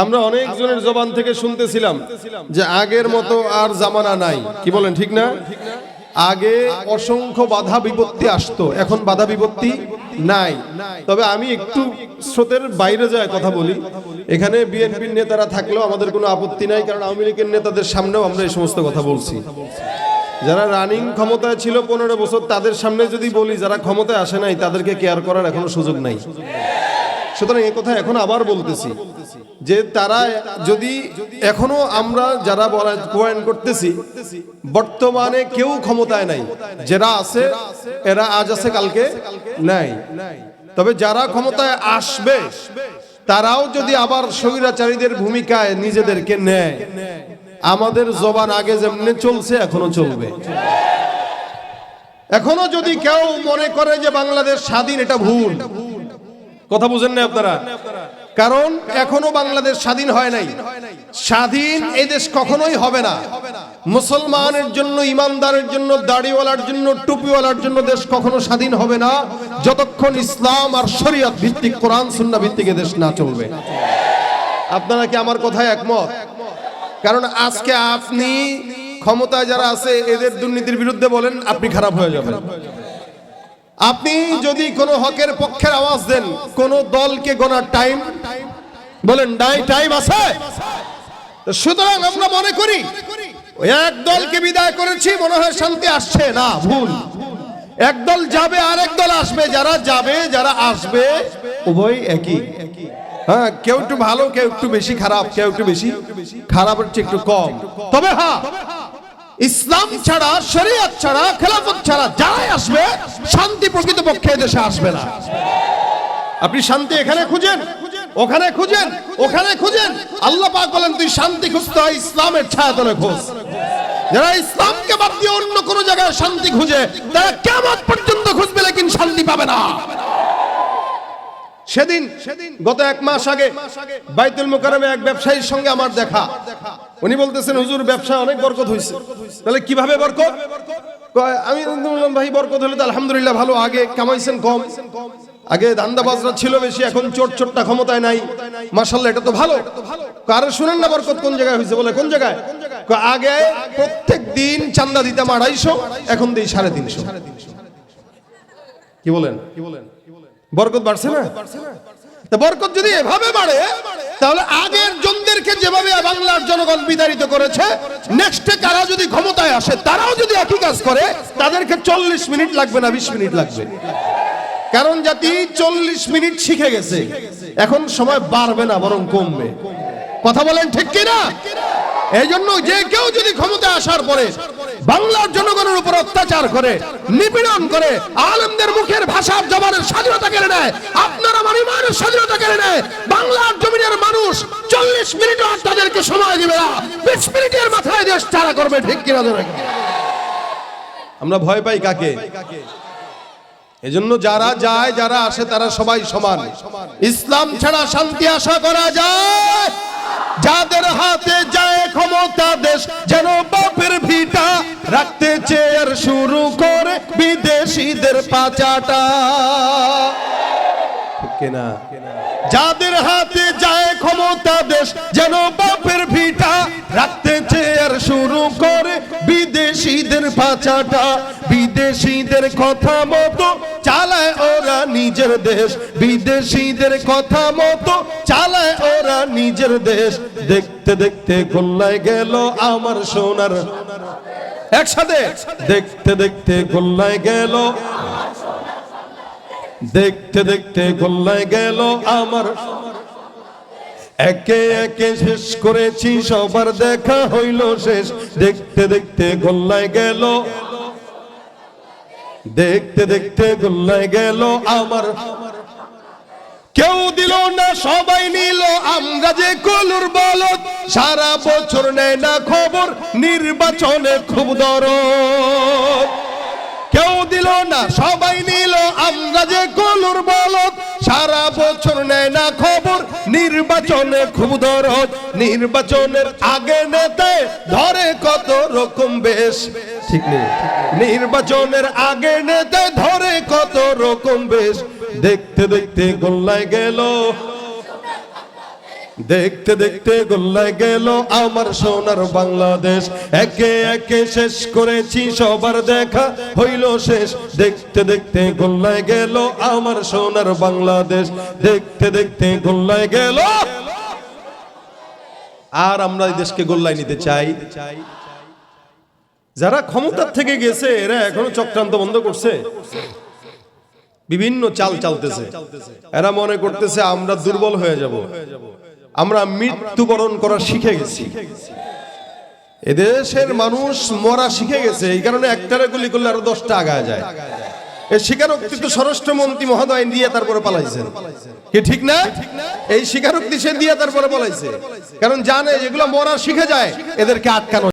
আমরা অনেকজনের জবান থেকে শুনতেছিলাম যে আগের মতো আর জামানা নাই। কি বলেন, ঠিক না? আগে অসংখ্য বাধা বিপত্তি আসতো, এখন বাধা বিপত্তি নাই। তবে আমি একটু স্রোতের বাইরে যায় কথা বলি। এখানে বিএনপির নেতারা থাকলেও আমাদের কোনো আপত্তি নাই, কারণ আওয়ামী লীগের নেতাদের সামনেও আমরা এই সমস্ত কথা বলছি। যারা রানিং ক্ষমতায় ছিল পনেরো বছর, তাদের সামনে যদি বলি, যারা ক্ষমতায় আসে নাই, তাদেরকে কেয়ার করার এখনও সুযোগ নাই। সুতরাং এই কথা এখন আবার বলতেছি যে তারা যদি এখনও আমরা যারা বলা পয়েন্ট করতেছি, বর্তমানে কেউ ক্ষমতায় নাই। যারা আছে, এরা আজ আছে, কালকে নাই। তবে যারা ক্ষমতায় আসবে, তারাও যদি আবার স্বৈরাচারীদের ভূমিকায় নিজেদেরকে নেয়, আমাদের জবান আগে যেমনি চলছে, এখনও চলবে। এখনও যদি কেউ মনে করে যে বাংলাদেশ স্বাধীন, এটা ভুল। কথা বুঝেন না আপনারা? কারণ এখনও বাংলাদেশ স্বাধীন হয় নাই। স্বাধীন এই দেশ কখনোই হবে না। মুসলমানের জন্য ইমানদারের জন্য দাড়িওয়ালার জন্য টুপিওয়ালার জন্য দেশ কখনো স্বাধীন হবে না। যতক্ষণ ইসলাম আর শরীয়ত ভিত্তিক কোরআন সুন্না ভিত্তিক এ দেশ না চলবে। আপনারা কি আমার কথায় একমত? কারণ আজকে আপনি ক্ষমতায় যারা আছে এদের দুর্নীতির বিরুদ্ধে বলেন আপনি খারাপ হয়ে যাবেন। আপনি যদি কোনো হকের পক্ষের আওয়াজ দেন, কোন দলকে গোনার টাইম বলেন ডাই টাইম আছে। সুতরাং আমরা মনে করি, এক দলকে বিদায় করেছি, মনে হয় শান্তি আসছে। না, ভুল। এক দল যাবে আর এক দল আসবে। যারা যাবে, যারা আসবে, উভয় একই। হ্যাঁ কেউ একটু ভালো, কেউ একটু বেশি খারাপ, কেউ একটু বেশি খারাপের চেয়ে একটু কম। তবে হ্যাঁ ইসলাম ছাড়া, শরীয়ত ছাড়া, খেলাফত ছাড়া যারাই আসবে, শান্তি প্রকৃতপক্ষে দেশে আসবে না। আপনি শান্তি এখানে খুঁজেন, ওখানে খুঁজেন ওখানে খুঁজেন। আল্লাহ পাক বলেন, তুই শান্তি খুঁজতে হয় ইসলামের ছায়াতলে খোঁজ। যারা ইসলামকে বাদ দিয়ে অন্য কোন জায়গায় শান্তি খুঁজে, তারা কেমন পর্যন্ত খুঁজবে, লেকিন শান্তি পাবে না। সেদিন গত এক মাস আগে বাইতুল মোকারমে এক ব্যবসায়ীর সঙ্গে আমার দেখা। উনি বলতেছেন, হুজুর ব্যবসা অনেক বরকত হয়েছে তাহলে কীভাবে বরকত? আমি বললাম, ভাই, বরকত হলে তো আলহামদুলিল্লাহ ভালো, আগে কামাইছেন কম। আগে ধান্দাবাজরা ছিল বেশি, এখন চোট চোটটা ক্ষমতায় নাই। মার্শাল্লাহ এটা তো ভালো। কারও শুনেন না বরকত কোন জায়গায় হয়েছে বলে, কোন জায়গায়? আগে প্রত্যেক দিন চান্দা দিতাম আড়াইশো, এখন দিই সাড়ে তিনশো। কি বলেন কি বলেন? বরকত বাড়ছে না? বরকত যদি এভাবে বাড়ে, তাহলে আগের জনদেরকে যেভাবে বাংলার জনগণ বিতাড়িত করেছে নেক্সটে কারা যদি ক্ষমতায় আসে, তারাও যদি একই কাজ করে, তাদেরকে চল্লিশ মিনিট লাগবে না, বিশ মিনিট লাগবে। কারণ জাতি চল্লিশ মিনিট শিখে গেছে। এখন সময় বাড়বে না, বরং কমবে। কথা বলেন ঠিক কিনা? এই জন্য যে কেউ যদি ক্ষমতায় আসার পরে বাংলার জনগণের উপর অত্যাচার করে, নিপীড়ন করে, আলেমদের মুখের ভাষার জবানের স্বাধীনতা কেড়ে নেয়, আপনার আমার ইমানের স্বাধীনতা কেড়ে নেয়। বাংলার জমিনের মানুষ চল্লিশ মিনিট আর তাদেরকে সময় দিবে না। বিশ মিনিটের মাথায় দেশ চারা করবে, ঠিক কিনা ধরে? আমরা ভয় পাই কাকে? এজন্য যারা যায়, যারা আসে, তারা সবাই সমান। ইসলাম ছাড়া শান্তি আশা করা যায়। যাদের হাতে যায় ক্ষমতা দেশ, যেন বাপের ভিটা রাখতে চেয়ার শুরু করে বিদেশিদের পাচাটা। কেনা? যাদের হাতে যায় ক্ষমতা দেশ, যেন বাপের ভিটা রাখতে চেয়ার শুরু করে বিদেশিদের পাচাটা বিদেশিদের কথা মতো চালায় ওরা নিজের দেশ। বিদেশিদের কথা মতো চালায় ওরা নিজের দেশ। দেখতে দেখতে গোল্লায় গেল আমার সোনার। একসাথে। দেখতে দেখতে গোল্লায় গেল। দেখতে দেখতে গোল্লায় গেল আমার একে একে শেষ করেছি, সবার দেখা হইল শেষ। দেখতে দেখতে গোল্লায় গেল। দেখতে দেখতে গোল্লায় গেল আমার। কেউ দিল না, সবাই নিল। আমরা যে কলুর বলত সারা বছর নেয় না খবর, নির্বাচনে খুব দরদ। কেউ দিল না, সবাই নিল। আমরা যে কলুর বলত সারা বছর নেয় না খবর। নির্বাচনে খুব দরদ, নির্বাচনের আগে নেতে ধরে কত রকম বেশ। ঠিক নেই। নির্বাচনের আগে নেতে ধরে কত রকম বেশ। দেখতে দেখতে গোল্লায় গেল দেখতে দেখতে গোল্লায় গেল আমার সোনার বাংলাদেশ। একে একে শেষ করেছি সবার দেখা, হইল শেষ। দেখতে দেখতে গোল্লায় গেল আমার সোনার বাংলাদেশ। দেখতে দেখতে গোল্লায় গেল। আর আমরা এই দেশকে গোল্লায় নিতে চাই। যারা ক্ষমতার থেকে গেছে, এরা এখনও চক্রান্ত বন্ধ করছে। বিভিন্ন চাল চালতেছে। এরা মনে করতেছে আমরা দুর্বল হয়ে যাব। আমরা মৃত্যুবরণ করা শিখে গেছি। এদেশের মানুষ মরা শিখে গেছে, এই কারণে একটারে গুলি করলে আরও দশটা আগা যায়। এই স্বীকারোক্তি তো স্বরাষ্ট্রমন্ত্রী মহোদয় দিয়ে তারপরে পালাইছেন। কি ঠিক না? এই স্বীকারোক্তি সে দিয়ে তারপরে পালাইছে। কারণ জানে, যেগুলো মরা শিখে যায়, এদেরকে আটকানো